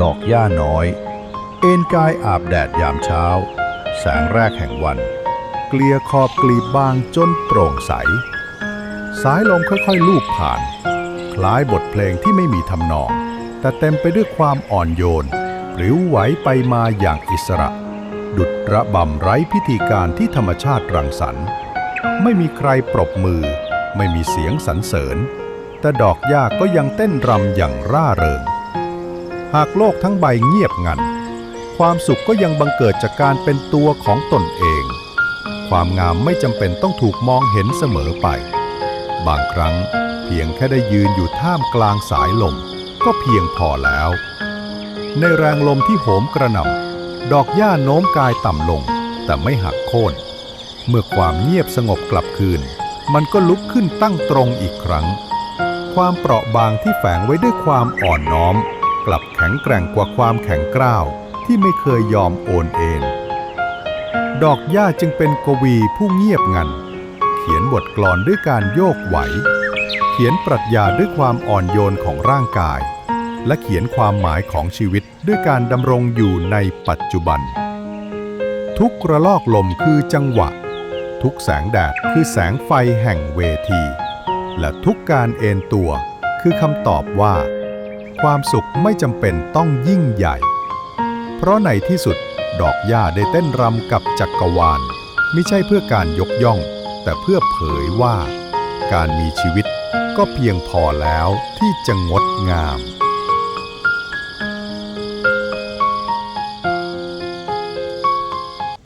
ดอกหญ้าน้อย เอนกายอาบแดดยามเช้า แสงแรกแห่งวัน เกลียขอบกลีบบางจนโปร่งใส สายลมค่อยๆลูบผ่าน คล้ายบทเพลงที่ไม่มีทำนอง แต่เต็มไปด้วยความอ่อนโยนหรือไหวไปมาอย่างอิสระ ดุดระบำไร้พิธีการที่ธรรมชาติรังสรรค์ ไม่มีใครปรบมือ ไม่มีเสียงสรรเสริญ แต่ดอกหญ้าก็ยังเต้นรำอย่างร่าเริง หากโลกทั้งใบเงียบงัน ความสุขก็ยังบังเกิดจากการเป็นตัวของตนเอง ความงามไม่จำเป็นต้องถูกมองเห็นเสมอไป บางครั้งเพียงแค่ได้ยืนอยู่ท่ามกลางสายลม ก็เพียงพอแล้ว ในแรงลมที่โหมกระหน่ำดอกหญ้าโน้มกายต่ำลง แต่ไม่หักโค่นเมื่อความเงียบสงบกลับคืน มันก็ลุกขึ้นตั้งตรงอีกครั้ง ความเปราะบางที่แฝงไว้ด้วยความอ่อนน้อม กลับแข็งแกร่งกว่าความแข็งกร้าวที่ไม่เคยยอมโอนเอ็นดอกหญ้าจึงเป็นกวีผู้เงียบงัน เขียนบทกลอนด้วยการโยกไหว เขียนปรัชญาด้วยความอ่อนโยนของร่างกาย และเขียนความหมายของชีวิตด้วยการดำรงอยู่ในปัจจุบัน ทุกระลอกลมคือจังหวะ ทุกแสงแดดคือแสงไฟแห่งเวที และทุกการเอนตัวคือคำตอบว่า ความสุขไม่จำเป็นต้องยิ่งใหญ่ เพราะในที่สุดดอกหญ้าได้เต้นรำกับจักรวาล ไม่ใช่เพื่อการยกย่อง แต่เพื่อเผยว่า การมีชีวิตก็เพียงพอแล้วที่จะงดงาม